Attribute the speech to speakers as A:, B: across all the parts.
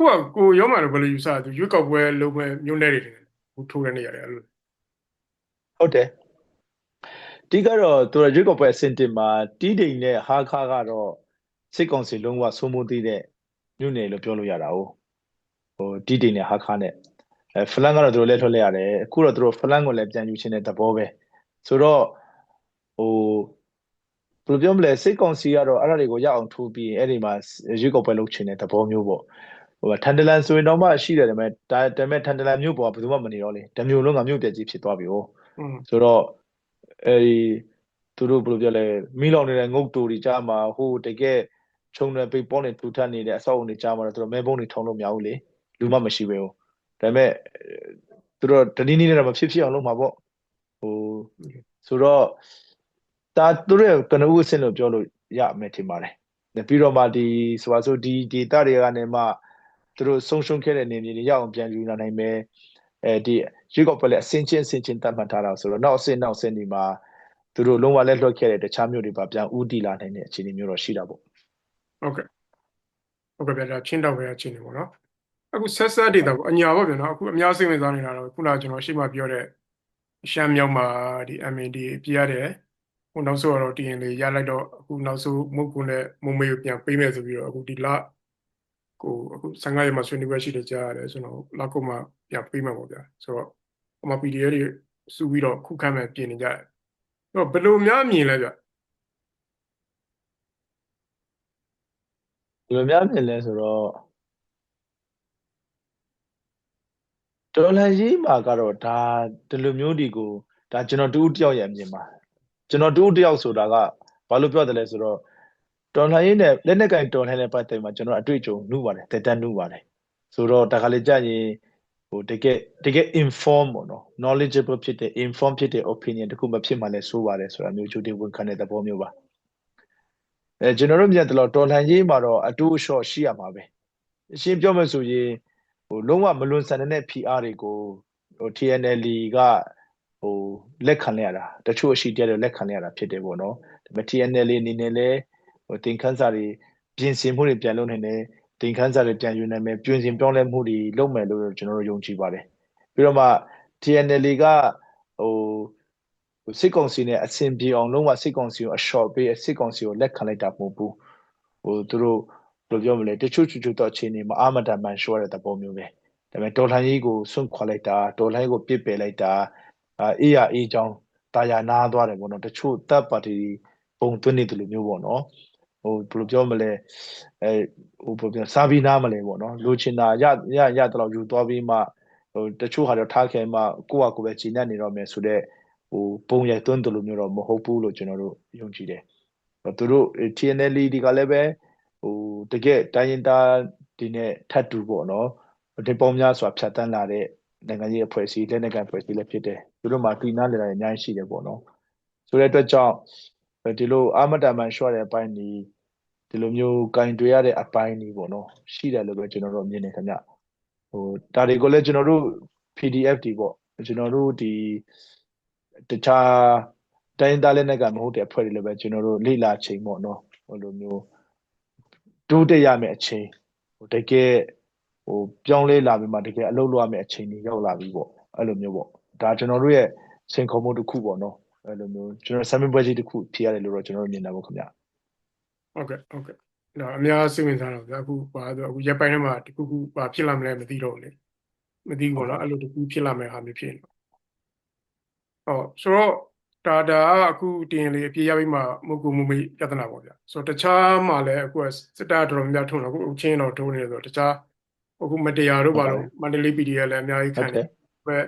A: အခုကကိုရောမှတော့ဘယ်လိုယူဆလဲသူရွေးကောက်ပွဲလုပ်မဲ့မြို့နယ်တွေတယ်ဟိုထိုးတဲ့နေရတယ်အဲ့လို
B: ဟုတ်တယ်ဒီကတော့သူရရွေးကောက်ပွဲအဆင့်တင်မှာတီးတိမ်နဲ့ဟာခါကတော့စစ်ကောင်စီလုံးဝစိုးမိုးသေးတဲ့မြို့နယ်လို့ပြောလို့ရတာ哦ဟိုတီးတိမ်နဲ့ဟာခါနဲ့အဲဖလန်ကတော့သူတို့လက်ထွက်လိုက်ရတယ်အခုတော့သူတို့ဖလန်ကိုလည်းပြန်ယူခြင်းတဲ့သဘောပဲဆိုတော့ဟိုဘယ်လိုပြောမလဲစစ်ကောင်စီကတော့အဲ့ဒါတွေကိုရအောင်ထိုးပြီးအဲ့ဒီမှာရွေးကောက်ပွဲလုပ်ခြင်းတဲ့သဘောမျိုးပေါ့ ဟိုထန်တလန်ဆိုရင်တော့မှရှိတယ်ဒါပေမဲ့ဒါပေမဲ့ထန်တလန်မြို့ပေါ်ကဘယ်သူမှမနေတော့လေတမျိုးလုံးကမြို့ပြက်ကြီးဖြစ်သွားပြီ哦
A: อืม
B: ဆိုတော့အဲဒီသူတို့ဘယ်လိုပြောလဲမိလောင်နေတဲ့ငုတ်တူတွေကြားမှာဟိုတကယ်ခြုံနေပိတ်ပေါနေထူထပ်နေတဲ့အဆောက်အုံတွေကြားမှာတော့သူတို့မဲပုံးတွေထုံလို့မရဘူးလေလူမှမရှိပဲဘူးဒါပေမဲ့သူတို့တနည်းနည်းနဲ့တော့မဖြစ်ဖြစ်အောင်လုပ်မှာပေါ့ဟိုဆိုတော့ဒါသူတို့ရဲ့ကနဦးအဆင့်လို့ပြောလို့ရမယ်ထင်ပါတယ်ပြီးတော့မှဒီဆိုပါစို့ဒီဒေတာတွေကနေမှ သူတို့ဆုံးရှုံးခဲ့တဲ့နေမြေတွေရအောင်ပြန်ယူလာနိုင်မယ်အဲဒီရွေးကောက်ပွဲလည်းအစင်ချင်းအစင်ချင်းတတ်မှတ်ထားတာဆိုတော့နောက်အဆင့်နောက်အဆင့်ဒီမှာသူတို့လုံးဝလက်လွတ်ခဲ့တဲ့တခြားမျိုးတွေပါပြန်ဦးတည်လာနိုင်တဲ့အခြေအနေမျိုးတော့ရှိတာပေါ့
A: ဟုတ်ကဲ့ဟုတ်ကဲ့ဗျာဒါချင်းတောက်ပဲအချင်းနေပေါ့နော်အခုဆက်ဆက်ဒေတာပေါ့အညာပေါ့ဗျာနော်အခုအများစိတ်ဝင်စားနေတာတော့ခုနကကျွန်တော်ရှေ့မှာပြောတဲ့ရှမ်းမြောက်မှာဒီ MND ပြရတယ်ဟိုနောက်ဆုံးတော့ TN လေးရလိုက်တော့အခုနောက်ဆုံးမုတ်ကုနဲ့မုံမေကိုပြန်ပေးမယ်ဆိုပြီးတော့အခုဒီလ ကိုအခု15ရက်မှာဆွေးနွေးပွဲရှိတယ်ကြားရတယ်ဆိုတော့လောက်ကုမှပြန်ပေးမှာပေါ့ဗျာဆိုတော့ဟိုမှာ PDF တွေစုပြီးတော့ခုခံမဲ့ပြင်နေကြတယ်အဲ့တော့ဘယ်လိုများမြင်လဲဗျ
B: ဒီလိုများမြင်လဲဆိုတော့တော်လန်ကြီးမှာကတော့ဒါဒီလိုမျိုးဒီကိုဒါကျွန်တော်တူတယောက်ရဲ့အမြင်ပါကျွန်တော်တူတယောက်ဆိုတာကဘာလို့ပြောတယ်လဲဆိုတော့ တော်လှန်ရေးနဲ့လက်နက်ကင်တော်လှန်တဲ့ပတ်သက်မှာကျွန်တော်အတွေ့အကြုံနှုပါတယ်တက်တက်နှုပါတယ်ဆိုတော့တခါလေကြာရင်ဟိုတကယ်တကယ် inform ပေါ့နော် knowledgeable ဖြစ်တဲ့ inform ဖြစ်တဲ့ opinion တခုမဖြစ်မှလည်းဆိုးပါတယ်ဆိုတာမျိုးကြိုတင်ဝန်ခံတဲ့သဘောမျိုးပါအဲကျွန်တော်တို့မြင်တယ်လို့တော်လှန်ရေးမှာတော့အတူအလျှော့ရှိရမှာပဲအရှင်းပြောမယ်ဆိုရင်ဟိုလုံးဝမလွန်ဆန်တဲ့ PR တွေကိုဟို TNL ကဟိုလက်ခံရတာတချို့အရှိတဲ့လက်ခံရတာဖြစ်တယ်ပေါ့နော်ဒါပေမဲ့ TNL အနေနဲ့လည်း ဟိုတင်ခန်းစာတွေပြင်ဆင်မှုတွေပြန်လုပ်နိုင်တယ်တင်ခန်းစာတွေပြန်ယူနိုင်မယ်ပြင်ဆင်ပြောင်းလဲမှုတွေလုပ်မယ်လို့ကျွန်တော်တို့ယုံကြည်ပါတယ်ပြီးတော့မှ TNL ကဟိုစစ်ကောင်စီနဲ့အဆင်ပြေအောင်လုံးဝစစ်ကောင်စီကိုအလျှော့ပေးစစ်ကောင်စီကိုလက်ခံလိုက်တာမဟုတ်ဘူးဟိုသူတို့ဘယ်လိုပြောမလဲတချို့ချူချူတော့အခြေအနေမှာအာမတန်မှန်ရှော့တဲ့သဘောမျိုးပဲဒါပေမဲ့ဒေါ်လာကြီးကိုဆွန့်ခွာလိုက်တာဒေါ်လာကြီးကိုပြစ်ပယ်လိုက်တာအေးရအေးချောင်းတာယာနာသွားတယ်ပေါ့နော်တချို့တပ်ပါတီပုံသွင်းနေတယ်လို့မျိုးပေါ့နော် ဟိုဘယ်လိုပြောမလဲအဲဟိုဘယ်လိုပြောစာဗီနာမလဲပေါ့နော်လိုချင်တာရရရတော့ယူသွားပြီးမှဟိုတချို့ဟာတော့ထားခဲမှကိုယ့်ဟာကိုယ်ပဲဂျင်းနေနေတော့မယ်ဆိုတော့ဟိုပုံရိုက်သွင်းတယ်လို့မျိုးတော့မဟုတ်ဘူးလို့ကျွန်တော်တို့ယုံကြည်တယ်သူတို့ TNL ဒီကလည်းပဲဟိုတကယ်တိုင်းရင်သားဒီနဲ့ထပ်တူပေါ့နော်ဒီပုံများစွာဖြတ်တန်းလာတဲ့နိုင်ငံရေးအဖွဲ့အစည်းလက်နက်ကန်အဖွဲ့အစည်းလည်းဖြစ်တယ်သူတို့မှာပြည်နာလေလာအများကြီးရှိတယ်ပေါ့နော်ဆိုတဲ့အတွက်ကြောင့် ဒီလိုအာမတမန်ရှော့တဲ့အပိုင်းဒီဒီလိုမျိုးကင်တွေရတဲ့အပိုင်းဒီပေါ့နော်ရှိတယ်လို့ပဲကျွန်တော်တို့မြင်နေခင်ဗျဟိုဒါတွေကိုလည်းကျွန်တော်တို့ PDF ဒီပေါ့ကျွန်တော်တို့ဒီတခြားတိုင်းသားလက်နက်ကမဟုတ်တဲ့အဖွဲ့တွေလည်းပဲကျွန်တော်တို့လေ့လာချိန်ပေါ့နော်ဟိုလိုမျိုးတိုးတက်ရမယ့်အချိန်ဟိုတကယ်ဟိုပြောင်းလဲလာပြီးမှတကယ်အလုပ်လုပ်ရမယ့်အချိန်ကြီးရောက်လာပြီပေါ့အဲ့လိုမျိုးပေါ့ဒါကျွန်တော်တို့ရဲ့စိန်ခေါ်မှုတစ်ခုပေါ့နော် အဲ့လိုမျိုးကျွန်တော်ဆမ်မင်ပွဲကြီးတစ်ခုဖြစ်ရတယ်လို့တော့ကျွန်တော်တို့မြင်တာပေါ့ခင်ဗျ
A: ဟုတ်ကဲ့ဟုတ်ကဲ့ဒါအများစိတ်ဝင်စားတော့ဗျာအခုပါတော့အခုရက်ပိုင်းထဲမှာတခုခုပါဖြစ်လာမလဲမသိတော့ဘူးလေမသိဘူးပေါ့နော်အဲ့လိုတခုဖြစ်လာမယ်ဟာမျိုးဖြစ်နေဟုတ်ဆိုတော့ဒါဒါကအခုတင်လေအပြေးရပြီးမှမဟုတ်ကူမမေးပြဿနာပေါ့ဗျာဆိုတော့တခြားမှာလည်းအခုစစ်တပ်တော်တော်များထုံတော့အခုချင်းတော်ထုံနေဆိုတော့တခြားအခုမတရားတို့ပါတော့မန္တလေး PDF လည်းအများကြီးခံတယ်ပဲ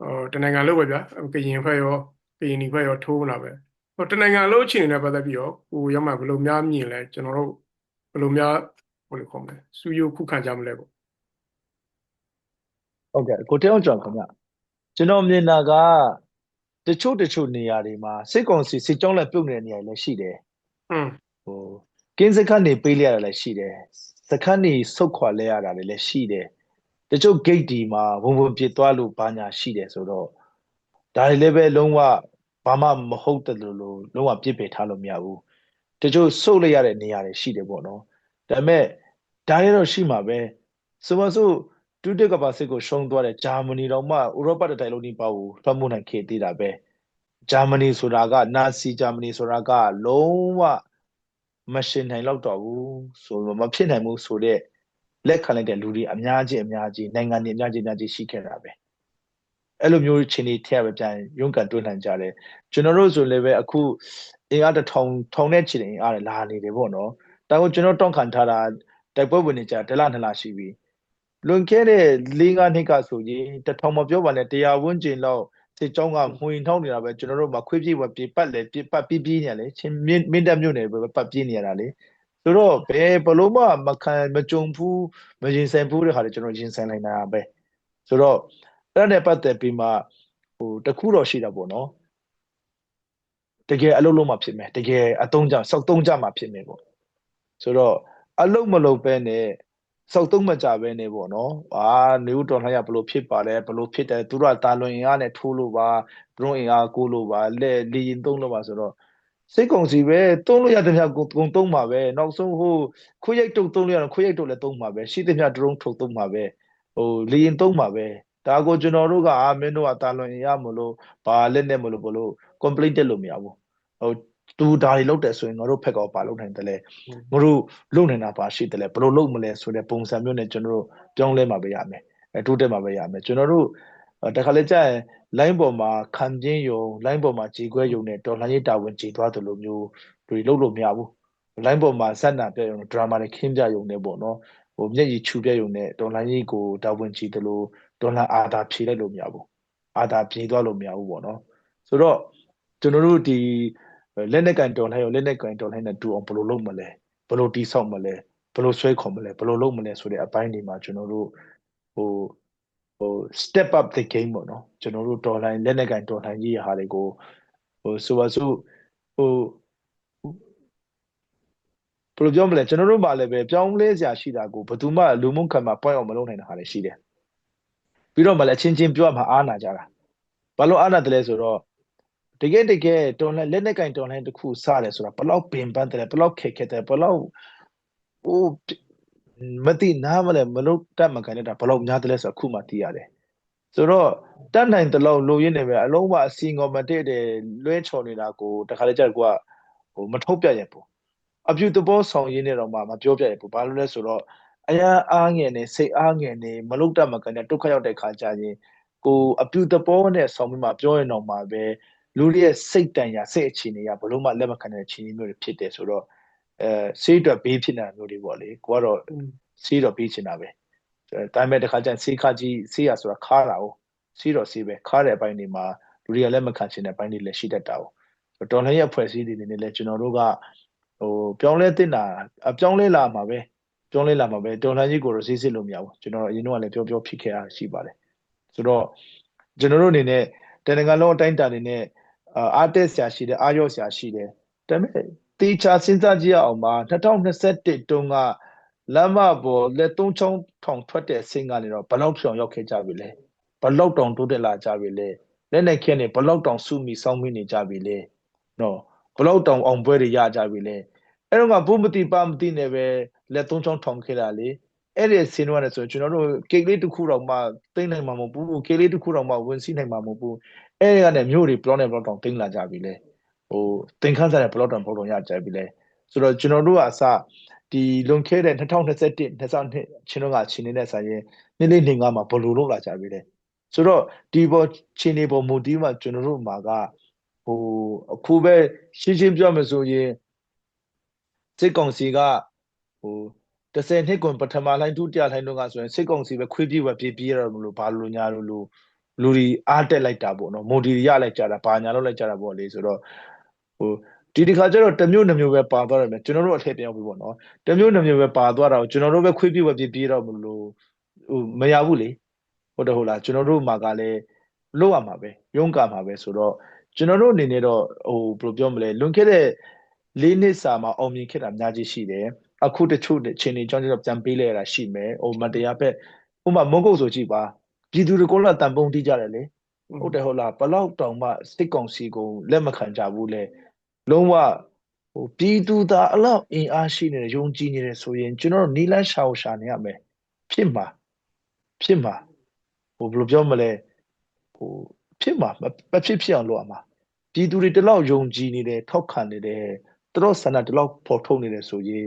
A: ဟိုတနိုင်ငံလုံးပဲဗျာကရင်ဖက်ရော ကရင်ဒီဖက်ရောထိုးလာပဲဟိုတနိုင်ငံလုံးအခြေအနေနဲ့ပတ်သက်ပြီးတော့ဟိုရမှဘယ်လိုများမြင်လဲကျွန်တော်တို့ဘယ်လိုများဘယ်လိုခေါ်မလဲစူးယုခုခံကြမလဲပေါ့
B: ဟုတ်ကဲ့ကိုတဲအောင်ကျော်ခင်ဗျကျွန်တော်မြင်တာကတချို့တချို့နေရာတွေမှာစစ်ကောင်စီစစ်ကြောင်းလည်းပြုတ်နေတဲ့နေရာတွေလည်းရှိတယ်
A: อืม
B: ဟိုကင်းစခန်းနေပေးလိုက်ရတာလည်းရှိတယ်စခန်းနေဆုတ်ခွာလဲရတာလည်းရှိတယ်တချို့ gate ဒီမှာဝင်ဝင်ပြစ်သွားလို့ဘာညာရှိတယ်ဆိုတော့ဒါတွေလည်းပဲလုံးဝ ဘာမှမဟုတ်တယ်လို့လို့လုံးဝပြစ်ပယ်ထားလို့မရဘူးတချို့ဆုတ်လိုက်ရတဲ့နေရာတွေရှိတယ်ပေါ့နော်ဒါပေမဲ့ဒါတွေတော့ရှိမှာပဲဆိုပါစို့ဒုတိယကမ္ဘာစစ်ကိုရှုံးသွားတဲ့ဂျာမနီတော့မှဥရောပတစ်တိုင်းလုံးဒီပါကိုလွှမ်းမိုးနိုင်ခဲ့သေးတာပဲဂျာမနီဆိုတာကနာစီဂျာမနီဆိုတာကလုံးဝမရှင်နိုင်တော့တော့ဘူးဆိုတော့မဖြစ်နိုင်ဘူးဆိုတဲ့လက်ခံလိုက်တဲ့လူတွေအများကြီးအများကြီးနိုင်ငံတွေအများကြီးအများကြီးရှိခဲ့တာပဲ အဲ့လိုမျိုးချင်းတွေထည့်ပဲပြန်ရုန်းကန်တွန်းလှန်ကြတယ်ကျွန်တော်တို့ဆိုလည်းပဲအခုအင်အားတစ်ထောင်ထောင်နဲ့ချီတဲ့အင်အားလာနေတယ်ပေါ့နော်ဒါကိုကျွန်တော်တောင်းခံထားတာတိုက်ပွဲဝင်နေကြဒလနှစ်လရှိပြီလွန်ခဲ့တဲ့၄၅နှစ်ကဆိုရင်တထောင်မပြောပါနဲ့တရားဝန်းကျင်လောက်စစ်ကြောင်းကမှွင်ထောင်းနေတာပဲကျွန်တော်တို့မှာခွေးပြေးဝပြပတ်လေပြပတ်ပြီးပြီးနေလေချင်းမင်းတက်မြို့နယ်ပဲပတ်ပြေးနေရတာလေဆိုတော့ဘယ်ဘလို့မှမခံမကြုံဘူးမရင်ဆိုင်ဘူးတဲ့ဟာတွေကျွန်တော်ရင်ဆိုင်နိုင်တာပဲဆိုတော့ အဲ့ဒါနဲ့ပတ်သက်ပြီးမှဟိုတခုတော့ရှိတာပေါ့နော်တကယ်အလုပ်လုံးမှဖြစ်မယ်တကယ်အတုံးကြစောက်တုံးကြမှဖြစ်မယ်ပေါ့ဆိုတော့အလုပ်မလုပ်ပဲနဲ့စောက်တုံးမကြပဲနဲ့ပေါ့နော်အာနေဦးတော်လှန်ရဘလို့ဖြစ်ပါလဲဘလို့ဖြစ်တယ်သူတို့ကတာလွန်အင်အားနဲ့ထိုးလို့ပါဒရုန်းအင်အားကိုလို့ပါလက်လီရင်သုံးလို့ပါဆိုတော့စိတ်ကုံစီပဲသုံးလို့ရတဲ့မြတ်ကိုကုံသုံးပါပဲနောက်ဆုံးဟိုခွေးရိုက်တုတ်သုံးလို့ရတော့ခွေးရိုက်တုတ်လည်းသုံးပါပဲရှိတဲ့မြတ်ဒရုန်းထုတ်သုံးပါပဲဟိုလီရင်သုံးပါပဲ ဒါကိုကျွန်တော်တို့ကအာမင်းတို့ကတာလွန်ရမလို့ဘာလက်နဲ့မလို့ဘလို့ complete တက်လို့မရဘူးဟိုသူဒါတွေလုပ်တယ်ဆိုရင်ငါတို့ဖက်ကပါလုပ်နိုင်တယ်လေငါတို့လုပ်နိုင်တာပါရှိတယ်လေဘလို့လုပ်မလဲဆိုတဲ့ပုံစံမျိုးနဲ့ကျွန်တော်တို့ပြောင်းလဲမှာပဲရမယ်အဲတိုးတက်မှာပဲရမယ်ကျွန်တော်တို့တခါလေကြာရင် line ပေါ်မှာခံပြင်းယုံ line ပေါ်မှာခြေခွဲယုံနဲ့တော်လှန်ရေးတာဝန်ခြေသွားတယ်လို့မျိုးတွေလုပ်လို့မရဘူး line ပေါ်မှာဇက်နာပြယုံ drama တွေခင်းပြယုံနဲ့ပေါ့နော်ဟိုမျက်ရည်ချူပြယုံနဲ့တော်လှန်ရေးကိုတာဝန်ခြေတယ်လို့ တော်လှန်အာသာဖြေလိုက်လို့မရဘူးအာသာဖြေသွားလို့မရဘူးပေါ့နော်ဆိုတော့ကျွန်တော်တို့ဒီလက်နဲ့ကန်တော်လှန်ရောလက်နဲ့ကန်တော်လှန်နဲ့တူအောင်ဘယ်လိုလုပ်မလဲဘယ်လိုတိဆောက်မလဲဘယ်လိုဆွဲခေါ်မလဲဘယ်လိုလုပ်မလဲဆိုတဲ့အပိုင်းတွေမှာကျွန်တော်တို့ဟိုဟို step up the game ပေါ့နော်ကျွန်တော်တို့တော်လှန်လက်နဲ့ကန်တော်လှန်ရေးဟာတွေကိုဟိုဆိုပါစို့ဟိုဘယ်လိုပြောမလဲကျွန်တော်တို့မှလည်းပဲပြောင်းလဲစရာရှိတာကိုဘယ်သူမှလူမှုခံမှာ point အောင်မလုပ်နိုင်တာဟာလည်းရှိတယ် ပြီးတော့မှလည်းအချင်းချင်းပြောမှအားနာကြတာဘာလို့အားနာတယ်လဲဆိုတော့တကယ်တကယ်တော်လှန်လက်နဲ့ကင်တော်လှန်တစ်ခုစတယ်ဆိုတာဘလောက်ပင်ပန်းတယ်ဘလောက်ခက်ခဲတယ်ဘလောက်ဟိုမသိနားမလဲမလို့တတ်မကန်တဲ့ဘလောက်များတယ်လဲဆိုတော့ခုမှသိရတယ်ဆိုတော့တတ်နိုင်တဲ့လောက်လိုရင်းနေပဲအလုံးမအစီငေါ်မတည့်တယ်လွဲချော်နေတာကိုတခါလေကြာကွာဟိုမထုတ်ပြရဘူးအပြုတဘောဆောင်ရင်းနေတော့မှမပြောပြရဘူးဘာလို့လဲဆိုတော့ အရာအားငယ်နေစိတ်အားငယ်နေမလုတ်တတ်မကန်တဲ့ဒုက္ခရောက်တဲ့ခါကျရင်ကိုအပြုတဘောနဲ့ဆောင်ပြီးမှပြောရင်တော့မှပဲလူတွေရဲ့စိတ်တန်ရာစိတ်အခြေအနေကဘလို့မှလက်မခံတဲ့အခြေအနေမျိုးတွေဖြစ်တယ်ဆိုတော့အဲဆေးအတွက်ဘေးဖြစ်နေတာမျိုးတွေပေါ့လေကိုကတော့ဆေးတော့ပေးချင်တာပဲဒါပေမဲ့တခါကျရင်ဆေးခါကြီးဆေးရဆိုတာခါတာ哦ဆေးတော့ဆေးပဲခါတဲ့အပိုင်းတွေမှာလူတွေကလက်မခံချင်တဲ့အပိုင်းတွေလည်းရှိတတ်တာ哦တော်လှန်ရေးအဖွဲ့အစည်းတွေနေလည်းကျွန်တော်တို့ကဟိုပြောင်းလဲတင်တာအပြောင်းလဲလာမှာပဲ ပြောင်းလဲလာမှာပဲတော်လှန်ရေးကိုတော့ဆေးစစ်လို့မရဘူးကျွန်တော်အရင်တော့လည်းပြောပြောဖြစ်ခဲ့တာရှိပါတယ်ဆိုတော့ကျွန်တော်တို့အနေနဲ့တနင်္ဂနွေလုံးအတိုင်းတာနေနဲ့အားတက်ဆရာရှိတယ်အားရော့ဆရာရှိတယ်ဒါပေမဲ့တေချာစဉ်းစားကြည့်အောင်ပါ2021တုန်းကလမ်းမပေါ်လက်သုံးချောင်းထောင်ထွက်တဲ့အဆင့်ကနေတော့ဘလောက်ဖြောင်ရောက်ခဲ့ကြပြီလဲဘလောက်တောင်တိုးတက်လာကြပြီလဲလက်နဲ့ခင်းနေဘလောက်တောင်စုမိစောင်းမိနေကြပြီလဲနော်ဘလောက်တောင်အောင်ပွဲတွေရကြပြီလဲအဲ့တော့ကဘုမတိပါမတိနဲ့ပဲ လက်သုံးချောင်းထောင်ခဲ့တာလေအဲ့ဒီဆင်းတော့လည်းဆိုကျွန်တော်တို့ကိတ်လေးတစ်ခုတော့မှသိမ့်နိုင်မှာမဟုတ်ဘူးကိတ်လေးတစ်ခုတော့မှဝင်စီးနိုင်မှာမဟုတ်ဘူးအဲ့ဒီကနေမြို့တွေဘလော့နဲ့ဘလော့တောင်သိမ့်လာကြပြီလေဟိုသင်ခန်းစာနဲ့ဘလော့တောင်ဘလော့တောင်ရကြပြီလေဆိုတော့ကျွန်တော်တို့ကအစဒီလွန်ခဲ့တဲ့2021 2022ချင်းတော့ကချင်းနေတဲ့ဆိုင်ရင်နေ့လေးနေငါမှာဘလို့လုပ်လာကြပြီလေဆိုတော့ဒီပေါ်ချင်းနေပေါ်မူတီးမှာကျွန်တော်တို့မှာကဟိုအခုပဲရှင်းရှင်းပြောမှဆိုရင်စစ်ကောင်စီက ဟို30နှစ်ကွန်ပထမလိုင်းဒုတိယလိုင်းတော့ကဆိုရင်စစ်ကောင်စီပဲခွေးပြေးပဲပြေးပြေးရတော့မလို့ဘာလို့ညာလို့လို့လူတွေအားတက်လိုက်တာပေါ့နော်မိုဒီရလိုက်ကြတာဘာညာလောက်လိုက်ကြတာပေါ့လေဆိုတော့ဟိုဒီဒီခါကျတော့တမျိုးနှမျိုးပဲပါသွားတယ်မြကျွန်တော်တို့အထက်ပြောင်းပြီပေါ့နော်တမျိုးနှမျိုးပဲပါသွားတာကိုကျွန်တော်တို့ပဲခွေးပြေးပဲပြေးပြေးတော့မလို့ဟိုမရဘူးလေဟုတ်တယ်ဟုတ်လားကျွန်တော်တို့မှာကလည်းလို့ရမှာပဲရုံးကမှာပဲဆိုတော့ကျွန်တော်တို့အနေနဲ့တော့ဟိုဘယ်လိုပြောမလဲလွန်ခဲ့တဲ့၄နှစ်စာမှာအောင်မြင်ခဲ့တာအများကြီးရှိတယ် အခုတချို့အချိန်တွေကြောင့်ကျွန်တော်ပြန်ပေးလဲရတာရှိမယ်ဟိုမတရားဘက်ဥပမာမုန်းကုတ်ဆိုကြည့်ပါပြည်သူတွေကလည်းတန်ပုံတိကြတယ်လေဟုတ်တယ်ဟုတ်လားဘလောက်တောင်မှစစ်ကောင်စီကိုလက်မခံကြဘူးလေလုံးဝဟိုပြည်သူသားအလောက်အင်အားရှိနေတယ်ယုံကြည်နေတယ်ဆိုရင်ကျွန်တော်နီလန်းရှာကိုရှာနေရမယ်ဖြစ်မှာဖြစ်မှာဟိုဘယ်လိုပြောမလဲဟိုဖြစ်မှာမမဖြစ်ဖြစ်အောင်လုပ်ရမှာပြည်သူတွေတလောက်ယုံကြည်နေတယ်ထောက်ခံနေတယ်သူတို့ဆန္ဒတလောက်ပေါ်ထုတ်နေတယ်ဆိုရင်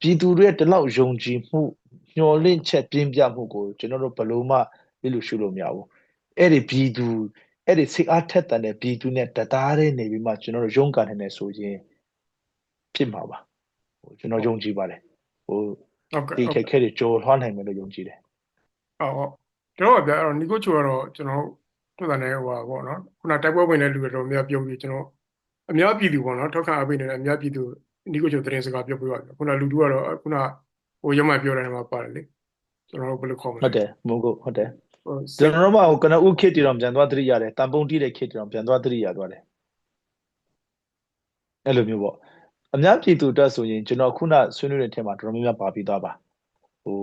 B: ပြည်သူတွေတလောက်ယုံကြည်မှုညှော်လင့်ချက်ပြင်းပြမှုကိုကျွန်တော်တို့ဘယ်လိုမှသိလို့ရှုလို့မရဘူးအဲ့ဒီပြည်သူအဲ့ဒီစိတ်အားထက်သန်တဲ့ပြည်သူနဲ့တသားတည်းနေပြီးမှကျွန်တော်တို့ရုန်းကန်နေတယ်ဆိုရင်ဖြစ်မှာပါဟိုကျွန်တော်ယုံကြည်ပါတယ်ဟို
A: ဟုတ်ကဲ့
B: ဒီ
A: ဟုတ်
B: ခက်ခဲတွေကြော်လွှမ်းနိုင်မယ်လို့ယုံကြည်တယ်
A: ဟုတ်ဟုတ်ကျွန်တော်ကဗျာအဲ့တော့နီကိုချိုကတော့ကျွန်တော်တို့ကလည်းဟိုပါပေါ့နော်ခုနတိုက်ပွဲဝင်တဲ့လူတွေတော့အများပြောပြီးကျွန်တော်အများပြည်သူပေါ့နော်ထောက်ခံအားပေးနေတဲ့အများပြည်သူ နီကိုချိုသတင်းစကားပြောပြပါဗျာခုနလူတူကတော့ခုနဟိုရမပြောတယ်မှာပါတယ်လေကျွန်တော်တို့ဘယ်လိုခေါ်မလဲ
B: ဟုတ်တယ်မဟုတ်ဘူးဟုတ်တယ်
A: ဟို
B: ကျွန်တော်တို့မှဟိုကနဦးခေတ်တီတော်ပြန်သွားသတိရတယ်တန်ပုံတီးတဲ့ခေတ်တီတော်ပြန်သွားသတိရသွားတယ်အဲ့လိုမျိုးပေါ့အများပြည်သူအတက်ဆိုရင်ကျွန်တော်ခုနဆွေးနွေးတဲ့ထဲမှာတော်တော်များများပါပြီးသားပါဟို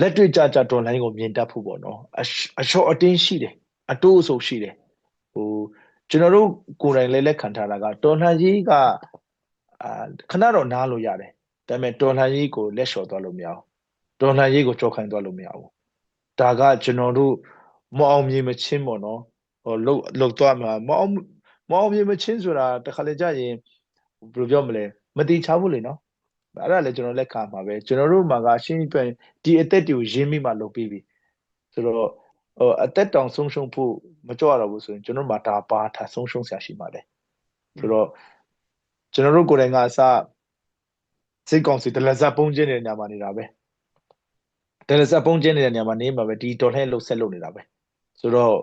B: လက်တွေ့ကြကြတော်လိုင်းကိုမြင်တတ်ဖို့ပေါ့နော်အရှအလျှော့အတင်းရှိတယ်အတိုးအဆုပ်ရှိတယ်ဟိုကျွန်တော်တို့ကိုယ်တိုင်လည်းလက်ခံထားတာကတော်လှန်ရေးက အာခဏတော့နားလို့ရတယ်ဒါပေမဲ့တော်လှန်ရေးကိုလက်လျှော့သွားလို့မရဘူးတော်လှန်ရေးကိုကြောက်ခိုင်းသွားလို့မရဘူးဒါကကျွန်တော်တို့မအောင်မြင်မချင်းပေါ့နော်ဟိုလုတ်လုတ်သွားမှာမအောင်မအောင်မြင်မချင်းဆိုတာတစ်ခါလေကြာရင်ဘယ်လိုပြောမလဲမတိချဘူးလေနော်အဲ့ဒါလည်းကျွန်တော်လက်ခံပါပဲကျွန်တော်တို့မှာကရှင်းပြရင်ဒီအသက်တွေကိုရင်းမိမှလုပ်ပြီးပြီဆိုတော့ဟိုအသက်တောင်ဆုံးရှုံးဖို့မကြောက်ရတော့ဘူးဆိုရင်ကျွန်တော်တို့မှာဒါပါထားဆုံးရှုံးဆရာရှိပါတယ်ဆိုတော့ ကျွန်တော်တို့ကိုယ်တိုင်ကအစစိတ်ကောင်စီတလက်ဆက်ပုံးကျင်းနေတဲ့နေရာမှာနေတာပဲတလက်ဆက်ပုံးကျင်းနေတဲ့နေရာမှာနေမှာပဲဒီတော်လှန်လှုပ်ဆက်လုပ်နေတာပဲဆိုတော့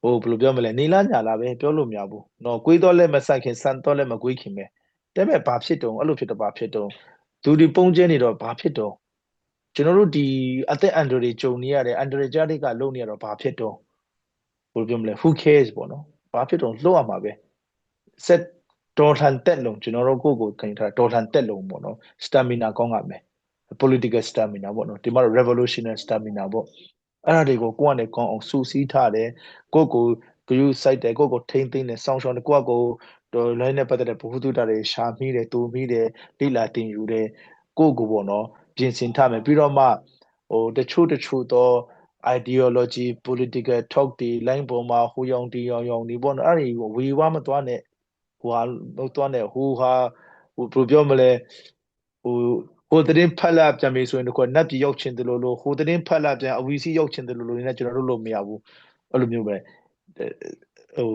B: ဟိုဘယ်လိုပြောမလဲနေလားညာလားပဲပြောလို့မရဘူးနော်ကိုေးတော့လည်းမဆိုင်ခင်စံတော့လည်းမကွေးခင်ပဲတဲ့မဲ့ဘာဖြစ်တုံအဲ့လိုဖြစ်တော့ဘာဖြစ်တုံသူဒီပုံကျင်းနေတော့ဘာဖြစ်တုံကျွန်တော်တို့ဒီအသက်အန္တရာယ်ကြုံနေရတဲ့အန္တရာယ်ကြားတွေကလုံနေရတော့ဘာဖြစ်တုံဘယ်လိုပြောမလဲ who cares ပေါ့နော်ဘာဖြစ်တုံလှုပ်ရမှာပဲဆက် ဒေါ်ထန်တက်လုံးကျွန်တော်တို့ကိုယ့်ကိုယ်ခင်ထားဒေါ်ထန်တက်လုံးပေါ့နော် stamina ကောင်းရမယ် political stamina ပေါ့နော်ဒီမှာတော့ revolutionary stamina ပေါ့အဲ့ဒါတွေကိုကိုယ့်အနေကောင်းအောင်စူးစီးထားတယ်ကိုယ့်ကိုဂရုစိုက်တယ်ကိုယ့်ကိုထိမ့်သိမ့်တယ်စောင့်ရှောက်တယ်ကိုယ့်ကိုတော်လိုင်းနဲ့ပတ်သက်တဲ့ဘ ഹു တုတတွေရှာမိတယ်တူမိတယ်လိလာတင်ယူတယ်ကိုယ့်ကိုပေါ့နော်ပြင်ဆင်ထားမယ်ပြီးတော့မှဟိုတချို့တချို့တော့ ideology political talk တွေ line ပေါ်မှာဟိုရောင်ဒီရောင်ရောင်ဒီပေါ့နော်အဲ့ဒီကိုဝေဝါမသွားနဲ့ ဟိုဟာမသွားနဲ့ဟိုဟာဟိုဘယ်လိုပြောမလဲဟိုဟိုသတင်းဖက်လာပြန်ပြီဆိုရင်တော့နတ်ပြည်ရောက်ချင်းတယ်လို့လို့ဟိုသတင်းဖက်လာပြန်အဝီစီရောက်ချင်းတယ်လို့လို့နေကျွန်တော်တို့လို့မရဘူးအဲ့လိုမျိုးပဲဟို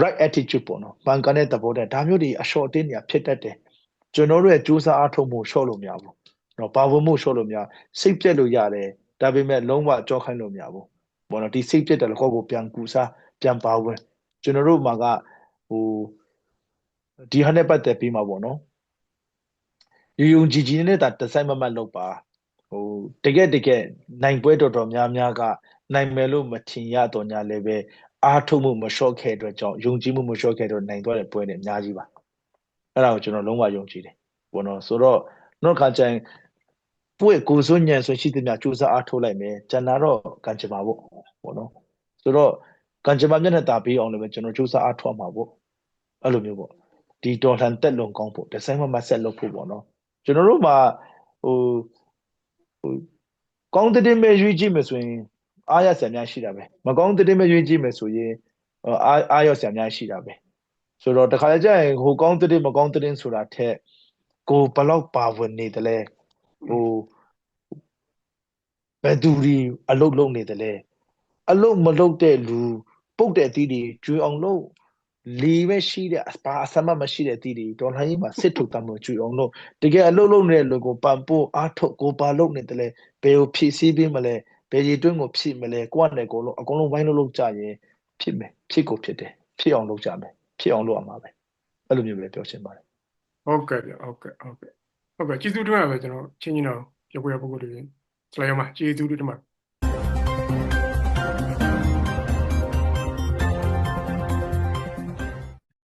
B: right attitude ပေါ့နော်ဘန်ကန်တဲ့သဘောတဲ့ဒါမျိုးတွေအလျှော့အတင်းညာဖြစ်တတ်တယ်ကျွန်တော်တို့ရဲ့စူးစမ်းအားထုတ်မှုလျှော့လို့မရဘူးနော်ပါဝင်မှုလျှော့လို့မရစိတ်ပြက်လို့ရတယ်ဒါပေမဲ့လုံးဝကြောက်ခိုင်းလို့မရဘူးပေါ့နော်ဒီစိတ်ပြက်တယ်လို့ကိုယ့်ကိုပြန်ကူစားပြန်ပါဝင်ကျွန်တော်တို့မှာကဟို ဒီဟာနဲ့ပတ်သက်ပြီးမှာပေါ့နော်ယူယုံကြည်ကြည်နဲ့တာတစ်ဆိုင်မမတ်လုပ်ပါဟိုတကယ်တကယ်နိုင်ပွဲတော်တော်များများကနိုင်မယ်လို့မထင်ရတော့ညာလည်းပဲအားထုတ်မှုမလျှော့ခဲ့အတွက်ကြောင့်ယုံကြည်မှုမလျှော့ခဲ့တော့နိုင်သွားတဲ့ပွဲတွေအများကြီးပါအဲ့ဒါကိုကျွန်တော်လုံးဝယုံကြည်တယ်ဘောနော်ဆိုတော့နောက်ခါကျရင်ပွဲကိုစွညံဆိုရှိတဲ့များစူးစမ်းအားထုတ်လိုက်မယ်ကျန်တာတော့ကံကြမ္မာပေါ့ဘောနော်ဆိုတော့ကံကြမ္မာမျက်နှာတာပေးအောင်လည်းပဲကျွန်တော်စူးစမ်းအားထုတ်မှာပေါ့အဲ့လိုမျိုးပေါ့ ဒီတော်လှန်တက်လုံကောင်းဖို့ဒီဇိုင်းမမဆက်လုပ်ဖို့ပေါ့နော်ကျွန်တော်တို့မှာဟိုဟိုကောင်းတဲ့တင်ပဲရွေးကြည့်မယ်ဆိုရင်အားရစရာများရှိတာပဲမကောင်းတဲ့တင်ပဲရွေးကြည့်မယ်ဆိုရင်အားအားရစရာများရှိတာပဲဆိုတော့တခါလေကြာရင်ဟိုကောင်းတဲ့မကောင်းတဲ့ဆိုတာထက်ကိုဘလောက်ပါဝင်နေတယ်လဲဟိုဘယ်သူဒီအလုတ်လုံနေတယ်လဲအလုတ်မလုတ်တဲ့လူပုတ်တဲ့အသီးတွေကျွေးအောင်လုပ် လီပဲရှိတဲ့အပါအစမမရှိတဲ့အသီးတွေဒေါ်လာကြီးမှာစစ်ထုတ်တမ်းလို့ကျွေးအောင်လုပ်တကယ်အလုပ်လုပ်နေတဲ့လူကိုပန်ပို့အားထုတ်ကိုပါလုပ်နေတယ်လေဘယ်ကိုဖြည့်ဆည်းပေးမလဲဘယ်ရည်တွင်းကိုဖြည့်မလဲကိုယ့်နဲ့ကိုယ်လုံးအကုန်လုံးဝိုင်းလို့လုပ်ကြရင်ဖြစ်မယ်ဖြစ်ကိုဖြစ်တယ်ဖြစ်အောင်လုပ်ကြမယ်ဖြစ်အောင်လုပ်ရမှာပဲအဲ့လိုမျိုးပဲပြောချင်ပါတယ်
A: ဟုတ်ကဲ့ဗျဟုတ်ကဲ့ဟုတ်ကဲ့ဟုတ်ကဲ့ကျေးဇူးတင်ပါတယ်ကျွန်တော်ချင်းချင်းတော့ပြောပြရပုဂ္ဂိုလ်တွေစလိုက်ရမှာကျေးဇူးတင်ပါတယ်